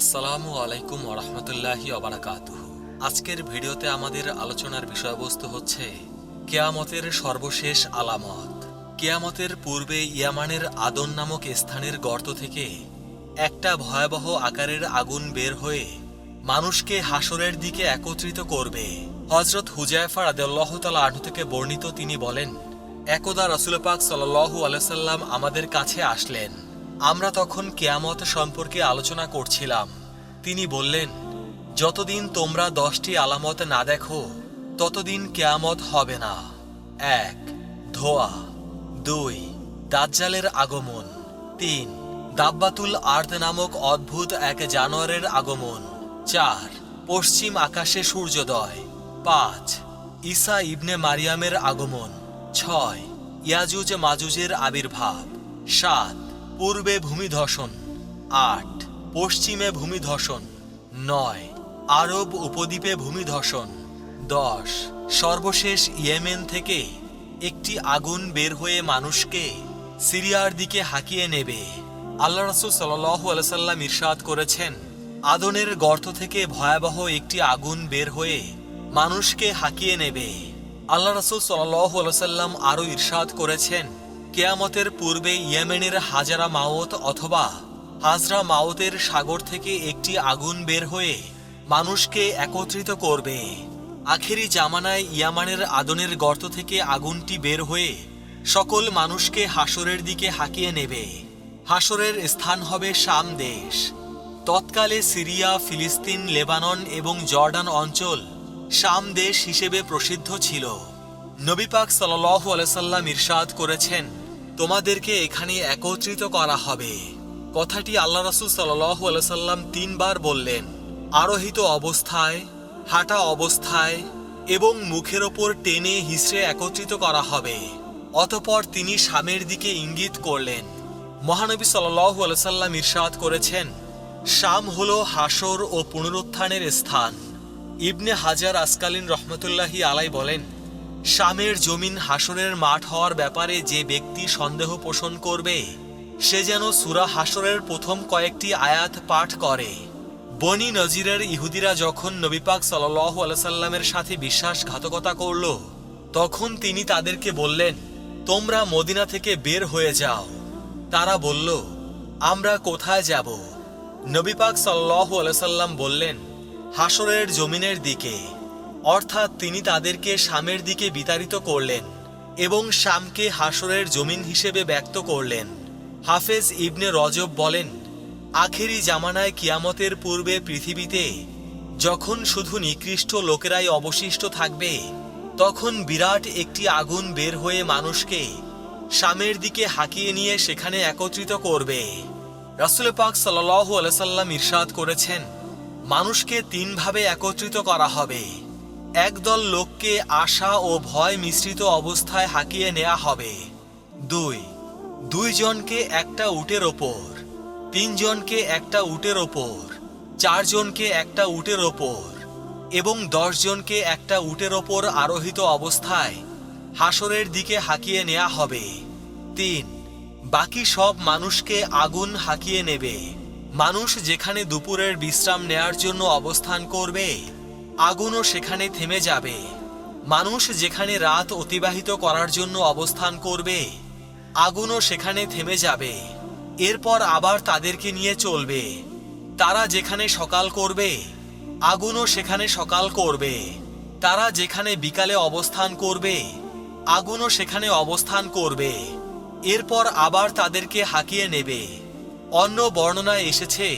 আসসালামু আলাইকুম ওরহমতুল্লাহি অবরাকাতুহ আজকের ভিডিওতে আমাদের আলোচনার বিষয়বস্তু হচ্ছে কেয়ামতের সর্বশেষ আলামত। কেয়ামতের পূর্বে ইয়ামানের আদন নামক স্থানের গর্ত থেকে একটা ভয়াবহ আকারের আগুন বের হয়ে মানুষকে হাসরের দিকে একত্রিত করবে। হজরত হুজায়ফা রাদেল্লাহ তালা আনহু থেকে বর্ণিত তিনি বলেন, একদা রসুল পাক সাল্লাহু আলাইসাল্লাম আমাদের কাছে আসলেন। আমরা তখন কেয়ামত সম্পর্কে আলোচনা করছিলাম। তিনি বললেন, যতদিন তোমরা দশটি আলামত না দেখো, ততদিন কেয়ামত হবে না। এক, ধোয়া। দুই, দাজ্জালের আগমন। তিন, দাব্বাতুল আর্দ নামক অদ্ভুত এক জানোয়ারের আগমন। চার, পশ্চিম আকাশে সূর্যোদয়। পাঁচ, ঈসা ইবনে মারিয়ামের আগমন। ছয় ইয়াজুজ মাজুজের আবির্ভাব। সাত পূর্বে ভূমিধসন আট। পশ্চিমে ভূমিধসন নয়। আরব উপদ্বীপে ভূমিধসন দশ। সর্বশেষ ইয়েমেন থেকে একটি আগুন বের হয়ে মানুষকে সিরিয়ার দিকে হাঁকিয়ে নেবে। আল্লাহ রসুল সাল্লাহ আলসাল্লাম ইরশাদ করেছেন, আদনের গর্ত থেকে ভয়াবহ একটি আগুন বের হয়ে মানুষকে হাঁকিয়ে নেবে। আল্লাহ রসুল সাল্লাহ আলসাল্লাম আরও ইরশাদ করেছেন কেয়ামতের পূর্বে ইয়েমেনের হাজারা মাওত অথবা হাজরা মাওতের সাগর থেকে একটি আগুন বের হয়ে মানুষকে একত্রিত করবে। আখেরি জামানায় ইয়ামানের আদনের গর্ত থেকে আগুনটি বের হয়ে সকল মানুষকে হাসরের দিকে হাঁকিয়ে নেবে। হাসরের স্থান হবে শাম দেশ। তৎকালে সিরিয়া, ফিলিস্তিন, লেবানন এবং জর্ডান অঞ্চল শাম দেশ হিসেবে প্রসিদ্ধ ছিল। নবী পাক সাল্লাহ আলাইসাল্লাম ইরশাদ করেছেন তোমাদেরকে এখানে একত্রিত করা হবে। কথাটি আল্লাহ রাসুল সাল্লাহ আলাইসাল্লাম তিনবার বললেন, আরোহিত অবস্থায়, হাঁটা অবস্থায় এবং মুখের ওপর টেনে হিসড়ে একত্রিত করা হবে। অতপর তিনি শামের দিকে ইঙ্গিত করলেন। মহানবী সাল্লাহু আলসাল্লাম ইরশাদ করেছেন, শাম হল হাসর ও পুনরুত্থানের স্থান। ইবনে হাজার আসকালিন রহমতুল্লাহি আলাই বলেন শামের জমিন হাসরের মাঠ হওয়ার ব্যাপারে যে ব্যক্তি সন্দেহ পোষণ করবে, সে যেন সুরা হাসরের প্রথম কয়েকটি আয়াত পাঠ করে। বনি নজিরের ইহুদিরা যখন নবীপাক সাল্লাহ আলসাল্লামের সাথে বিশ্বাসঘাতকতা করল, তখন তিনি তাদেরকে বললেন, তোমরা মদিনা থেকে বের হয়ে যাও। তারা বলল, আমরা কোথায় যাব? নবীপাক সাল্লাহ আলসাল্লাম বললেন, হাসরের জমিনের দিকে। অর্থাৎ তিনি তাদেরকে শামের দিকে বিতাড়িত করলেন এবং শামকে হাসরের জমিন হিসেবে ব্যক্ত করলেন। হাফেজ ইবনে রজব বলেন, আখেরি জামানায় কিয়ামতের পূর্বে পৃথিবীতে যখন শুধু নিকৃষ্ট লোকেরাই অবশিষ্ট থাকবে, তখন বিরাট একটি আগুন বের হয়ে মানুষকে শামের দিকে হাঁকিয়ে নিয়ে সেখানে একত্রিত করবে। রাসুল পাক সাল্লাহ আলসাল্লাম ইরশাদ করেছেন, মানুষকে তিনভাবে একত্রিত করা হবে। একদল লোককে আশা ও ভয় মিশ্রিত অবস্থায় হাঁকিয়ে নেওয়া হবে। দুই, দুইজনকে একটা উটের ওপর, তিনজনকে একটা উটের ওপর, চারজনকে একটা উটের ওপর এবং দশজনকে একটা উটের ওপর আরোহিত অবস্থায় হাসরের দিকে হাঁকিয়ে নেওয়া হবে। তিন, বাকি সব মানুষকে আগুন হাঁকিয়ে নেবে। মানুষ যেখানে দুপুরের বিশ্রাম নেয়ার জন্য অবস্থান করবে আগুনও সেখানে থেমে যাবে। মানুষ যেখানে রাত অতিবাহিত করার জন্য অবস্থান করবে, আগুনও সেখানে থেমে যাবে। এরপর আবার তাদেরকে নিয়ে চলবে। তারা যেখানে সকাল করবে, আগুনও সেখানে সকাল করবে। তারা যেখানে বিকালে অবস্থান করবে, আগুনও সেখানে অবস্থান করবে। এরপর আবার তাদেরকে হাঁকিয়ে নেবে। অন্য বর্ণনায় এসেছে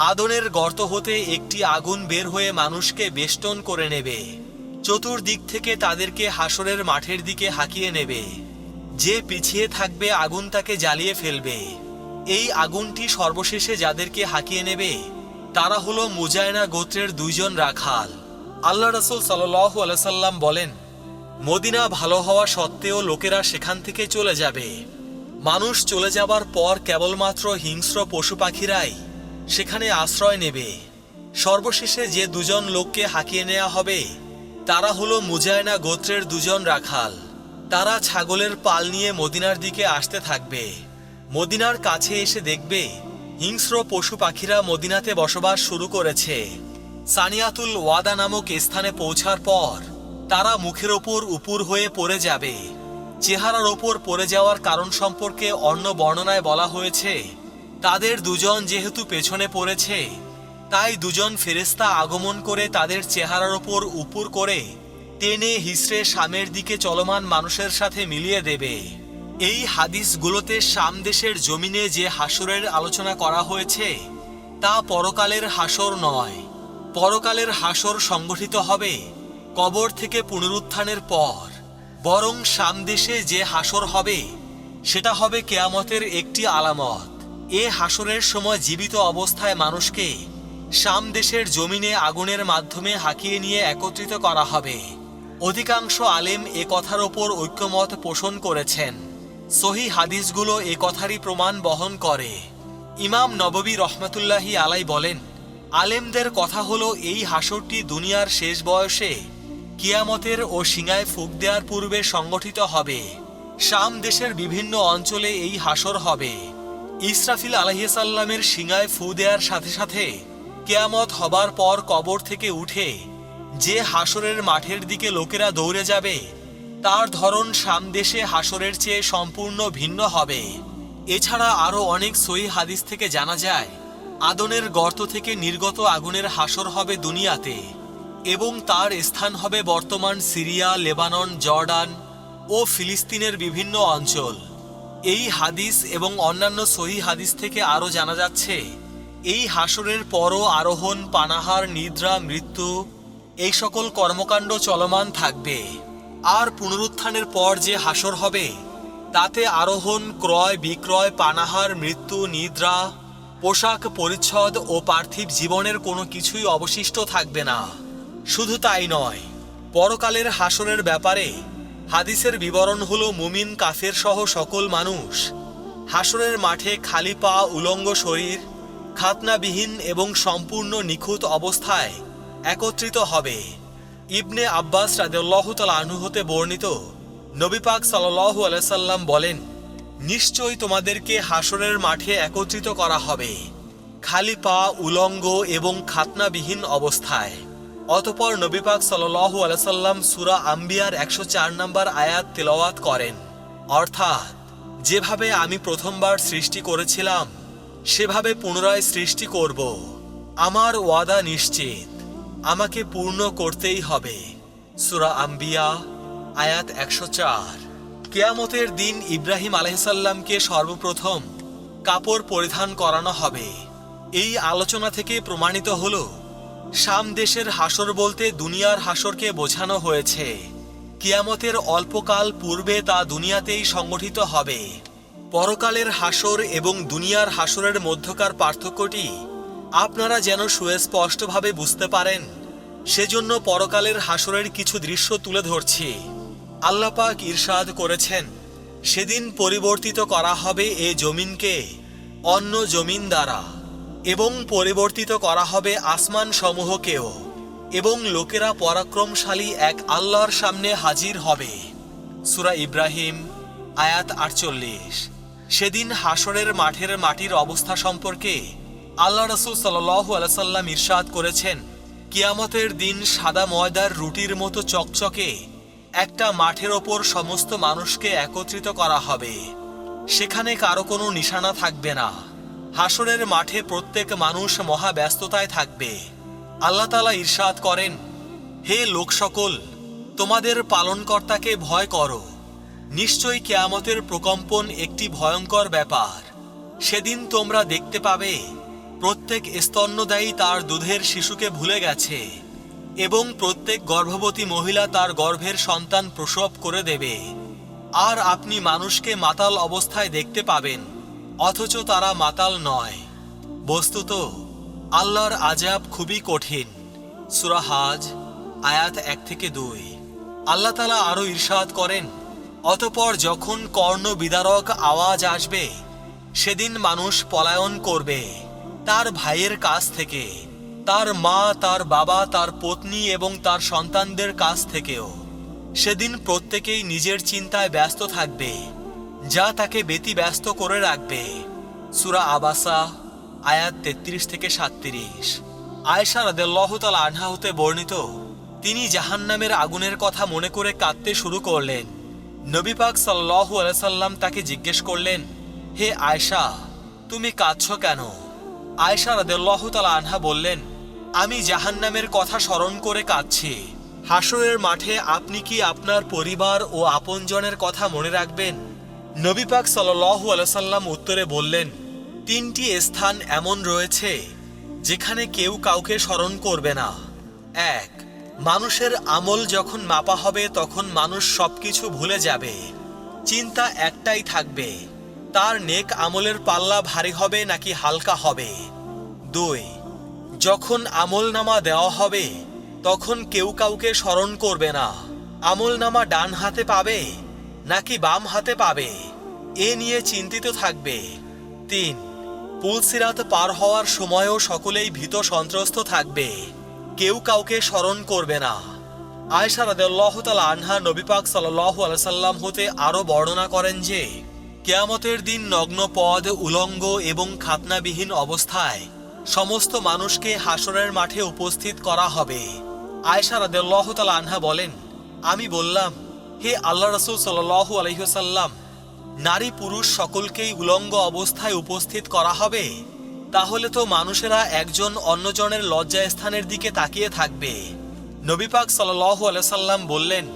আদনের গর্ত হতে একটি আগুন বের হয়ে মানুষকে বেষ্টন করে নেবে। চতুর্দিক থেকে তাদেরকে হাসরের মাঠের দিকে হাঁকিয়ে নেবে। যে পিছিয়ে থাকবে আগুন তাকে জ্বালিয়ে ফেলবে। এই আগুনটি সর্বশেষে যাদেরকে হাঁকিয়ে নেবে, তারা হলো মুজায়না গোত্রের দুইজন রাখাল। আল্লাহ রসুল সাল্লাহ আলাইসাল্লাম বলেন, মদিনা ভালো হওয়া সত্ত্বেও লোকেরা সেখান থেকে চলে যাবে। মানুষ চলে যাবার পর কেবলমাত্র হিংস্র পশু পাখিরাই সেখানে আশ্রয় নেবে। সর্বশেষে যে দুজন লোককে হাঁকিয়ে নেওয়া হবে, তারা হলো মুজায়না গোত্রের দুজন রাখাল। তারা ছাগলের পাল নিয়ে মদিনার দিকে আসতে থাকবে। মদিনার কাছে এসে দেখবে, হিংস্র পশু পাখিরা মদিনাতে বসবাস শুরু করেছে। সানিয়াতুল ওয়াদা নামক স্থানে পৌঁছার পর, তারা মুখের ওপর উপুর হয়ে পড়ে যাবে। চেহারার ওপর পড়ে যাওয়ার কারণ সম্পর্কে অন্য বর্ণনায় বলা হয়েছে তাদের দুজন যেহেতু পেছনে পড়েছে, তাই দুজন ফেরেস্তা আগমন করে তাদের চেহারার ওপর উপুর করে টেনে হিসড়ে সামের দিকে চলমান মানুষের সাথে মিলিয়ে দেবে। এই হাদিসগুলোতে শাম দেশের জমিনে যে হাসরের আলোচনা করা হয়েছে, তা পরকালের হাসর নয়। পরকালের হাসর সংগঠিত হবে কবর থেকে পুনরুত্থানের পর। বরং শাম দেশে যে হাসর হবে, সেটা হবে কেয়ামতের একটি আলামত। এ হাসরের সময় জীবিত অবস্থায় মানুষকে শাম দেশের জমিনে আগুনের মাধ্যমে হাঁকিয়ে নিয়ে একত্রিত করা হবে। অধিকাংশ আলেম এ কথার ওপর ঐক্যমত পোষণ করেছেন। সহি হাদিসগুলো এ কথারই প্রমাণ বহন করে। ইমাম নববী রহমতুল্লাহি আলাই বলেন, আলেমদের কথা হলো এই হাসরটি দুনিয়ার শেষ বয়সে কিয়ামতের ও সিঙায় ফুক দেওয়ার পূর্বে সংগঠিত হবে। শাম দেশের বিভিন্ন অঞ্চলে এই হাসর হবে। ইসরাফিল আলহিসাল্লামের সিঙায় ফু দেওয়ার সাথে সাথে কেয়ামত হবার পর কবর থেকে উঠে যে হাসরের মাঠের দিকে লোকেরা দৌড়ে যাবে, তার ধরন সামদেশে হাসরের চেয়ে সম্পূর্ণ ভিন্ন হবে। এছাড়া আরও অনেক সই হাদিস থেকে জানা যায়, আদনের গর্ত থেকে নির্গত আগুনের হাসর হবে দুনিয়াতে এবং তার স্থান হবে বর্তমান সিরিয়া, লেবানন, জর্ডান ও ফিলিস্তিনের বিভিন্ন অঞ্চল। এই হাদিস এবং অন্যান্য সহি হাদিস থেকে আরও জানা যাচ্ছে, এই হাসরের পরও আরোহণ, পানাহার, নিদ্রা, মৃত্যু, এই সকল কর্মকাণ্ড চলমান থাকবে। আর পুনরুত্থানের পর যে হাসর হবে, তাতে আরোহণ, ক্রয়, বিক্রয়, পানাহার, মৃত্যু, নিদ্রা, পোশাক পরিচ্ছদ ও পার্থিব জীবনের কোনো কিছুই অবশিষ্ট থাকবে না। শুধু তাই নয়, পরকালের হাসরের ব্যাপারে হাদিসের বিবরণ হলো মুমিন কাফের সহ সকল মানুষ। হাসরের মাঠে খালি পা, উলঙ্গ শরীর, খাতনাবিহীন এবং সম্পূর্ণ নিখুঁত অবস্থায় একত্রিত হবে। ইবনে আব্বাস রাদেল্লাহ তাল আনহু হতে বর্ণিত, নবী পাক সাল্লাহ আলাইসাল্লাম বলেন, নিশ্চয়ই তোমাদেরকে হাসরের মাঠে একত্রিত করা হবে। খালি পা, উলঙ্গ এবং খাতনাবিহীন অবস্থায়। অতপর নবীপাক সাল্লাহ আলাইসাল্লাম সুরা আম্বিয়ার একশো চার নম্বর আয়াত তেলাওয়াত করেন। অর্থাৎ, যেভাবে আমি প্রথমবার সৃষ্টি করেছিলাম, সেভাবে পুনরায় সৃষ্টি করব। আমার ওয়াদা নিশ্চিত। আমাকে পূর্ণ করতেই হবে। সুরা আম্বিয়া, আয়াত একশো চার। কেয়ামতের দিন ইব্রাহিম আলহিসাল্লামকে সর্বপ্রথম কাপড় পরিধান করানো হবে। এই আলোচনা থেকে প্রমাণিত হল শাম দেশের হাসর বলতে দুনিয়ার হাসরকে বোঝানো হয়েছে। কিয়ামতের অল্পকাল পূর্বে তা দুনিয়াতেই সংগঠিত হবে। পরকালের হাসর এবং দুনিয়ার হাসরের মধ্যকার পার্থক্যটি আপনারা যেন সুস্পষ্টভাবে বুঝতে পারেন, সেজন্য পরকালের হাসরের কিছু দৃশ্য তুলে ধরছি। আল্লাপাক ঈর্ষাদ করেছেন, সেদিন পরিবর্তিত করা হবে এ জমিনকে, অন্য জমিন দ্বারা। এবং পরিবর্তিত করা হবে আসমান সমূহকেও এবং লোকেরা পরাক্রমশালী এক আল্লাহর সামনে হাজির হবে। সুরা ইব্রাহিম, আয়াত আটচল্লিশ। সেদিন হাসরের মাঠের মাটির অবস্থা সম্পর্কে আল্লাহ রসুল সাল্লু আলাইসাল্লাম ইরশাদ করেছেন, কিয়ামতের দিন সাদা ময়দার রুটির মতো চকচকে একটা মাঠের ওপর সমস্ত মানুষকে একত্রিত করা হবে। সেখানে কারও কোনো নিশানা থাকবে না। হাসরের মাঠে প্রত্যেক মানুষ মহা ব্যস্ততায় থাকবে। আল্লাহ তালা ঈর্ষাদ করেন, হে লোক সকল তোমাদের পালনকর্তাকে ভয় করো। নিশ্চয়ই কেয়ামতের প্রকম্পন একটি ভয়ঙ্কর ব্যাপার। সেদিন তোমরা দেখতে পাবে, প্রত্যেক স্তন্যদায়ী তার দুধের শিশুকে ভুলে গেছে এবং প্রত্যেক গর্ভবতী মহিলা তার গর্ভের সন্তান প্রসব করে দেবে। আর আপনি মানুষকে মাতাল অবস্থায় দেখতে পাবেন। অথচ তারা মাতাল নয়। বস্তুত, আল্লাহর আজাব খুবই কঠিন। সুরাহাজ আয়াত এক থেকে দুই। আল্লাহ তালা আরও ঈর্ষাদ করেন, অতপর যখন কর্ণ বিদারক আওয়াজ আসবে, সেদিন মানুষ পলায়ন করবে তার ভাইয়ের কাছ থেকে, তার মা, তার বাবা, তার পত্নী এবং তার সন্তানদের কাছ থেকেও। সেদিন প্রত্যেকেই নিজের চিন্তায় ব্যস্ত থাকবে। যা তাকে ব্যতিব্যস্ত করে রাখবে। সুরা আবাসা, আয়াত তেত্রিশ থেকে সাতত্রিশ। আয়েশা রাদেল্লাহ তালা আনহা হতে বর্ণিত, তিনি জাহান্নামের আগুনের কথা মনে করে কাঁদতে শুরু করলেন। নবী পাক সাল্লাহু আলাইসাল্লাম তাকে জিজ্ঞেস করলেন, হে আয়শা, তুমি কাঁদছ কেন? আয়শা রাদেল্লাহ তালা আনহা বললেন, আমি জাহান্নামের কথা স্মরণ করে কাঁদছি। হাসরের মাঠে আপনি কি আপনার পরিবার ও আপনজনের কথা মনে রাখবেন? নবী পাক সাল্লাহু আলাইসাল্লাম উত্তরে বললেন, তিনটি স্থান এমন রয়েছে যেখানে কেউ কাউকে স্মরণ করবে না। এক, মানুষের আমল যখন মাপা হবে তখন মানুষ সবকিছু ভুলে যাবে। চিন্তা একটাই থাকবে, তার নেক আমলের পাল্লা ভারী হবে নাকি হালকা হবে। দুই, যখন আমল নামা দেওয়া হবে তখন কেউ কাউকে স্মরণ করবে না। আমল নামা ডান হাতে পাবে নাকি বাম হাতে পাবে? এ নিয়ে চিন্তিত থাকবে। তিন, পুলসিরাত পার হওয়ার সময়ও সকলেই ভীত সন্ত্রস্ত থাকবে। কেউ কাউকে স্মরণ করবে না। আয়সা রাদেল্লাহ আনহা নবী পাক সাল্লাহ আলসাল্লাম হতে আরও বর্ণনা করেন যে, কেয়ামতের দিন নগ্ন পদ উলঙ্গ এবং খাতনাবিহীন অবস্থায় সমস্ত মানুষকে হাসরের মাঠে উপস্থিত করা হবে। আয়সা রাদেল্লাহ আনহা বলেন, আমি বললাম হে আল্লাহ রসুল সাল্লাহু আলহিহসাল্লাম নারী পুরুষ সকলকেই উলঙ্গ অবস্থায় উপস্থিত করা হবে। তাহলে তো মানুষেরা একজন অন্যজনের লজ্জাস্থানের দিকে তাকিয়ে থাকবে। নবী পাক সাল্লাহু আলাইসাল্লাম বললেন,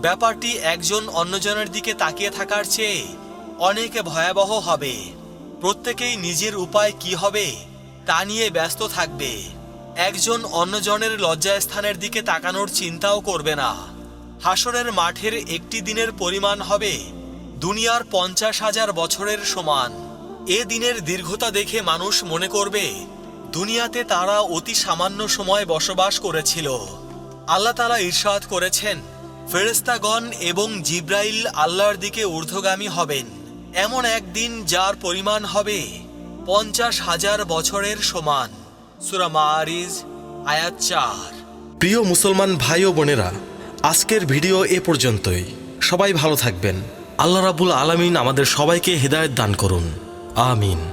ব্যাপারটি একজন অন্যজনের দিকে তাকিয়ে থাকার চেয়ে অনেকে ভয়াবহ হবে। প্রত্যেকেই নিজের উপায় কি হবে তা নিয়ে ব্যস্ত থাকবে। একজন অন্যজনের লজ্জাস্থানের দিকে তাকানোর চিন্তাও করবে না। হাসরের মাঠের একটি দিনের পরিমাণ হবে দুনিয়ার পঞ্চাশ হাজার বছরের সমান। এ দিনের দীর্ঘতা দেখে মানুষ মনে করবে, দুনিয়াতে তারা অতি সামান্য সময় বসবাস করেছিল। আল্লাহ তালা ঈর্ষাদ করেছেন ফেরেস্তাগণ এবং জিব্রাইল আল্লাহর দিকে ঊর্ধ্বগামী হবেন। এমন একদিন যার পরিমাণ হবে পঞ্চাশ হাজার বছরের সমান। সুরা মারিজ আয়াত চার। প্রিয় মুসলমান ভাই ও বোনেরা আজকের ভিডিও এ পর্যন্তই। সবাই ভালো থাকবেন। আল্লাহ রাবুল আলমিন আমাদের সবাইকে হৃদায়ত দান করুন। আমিন।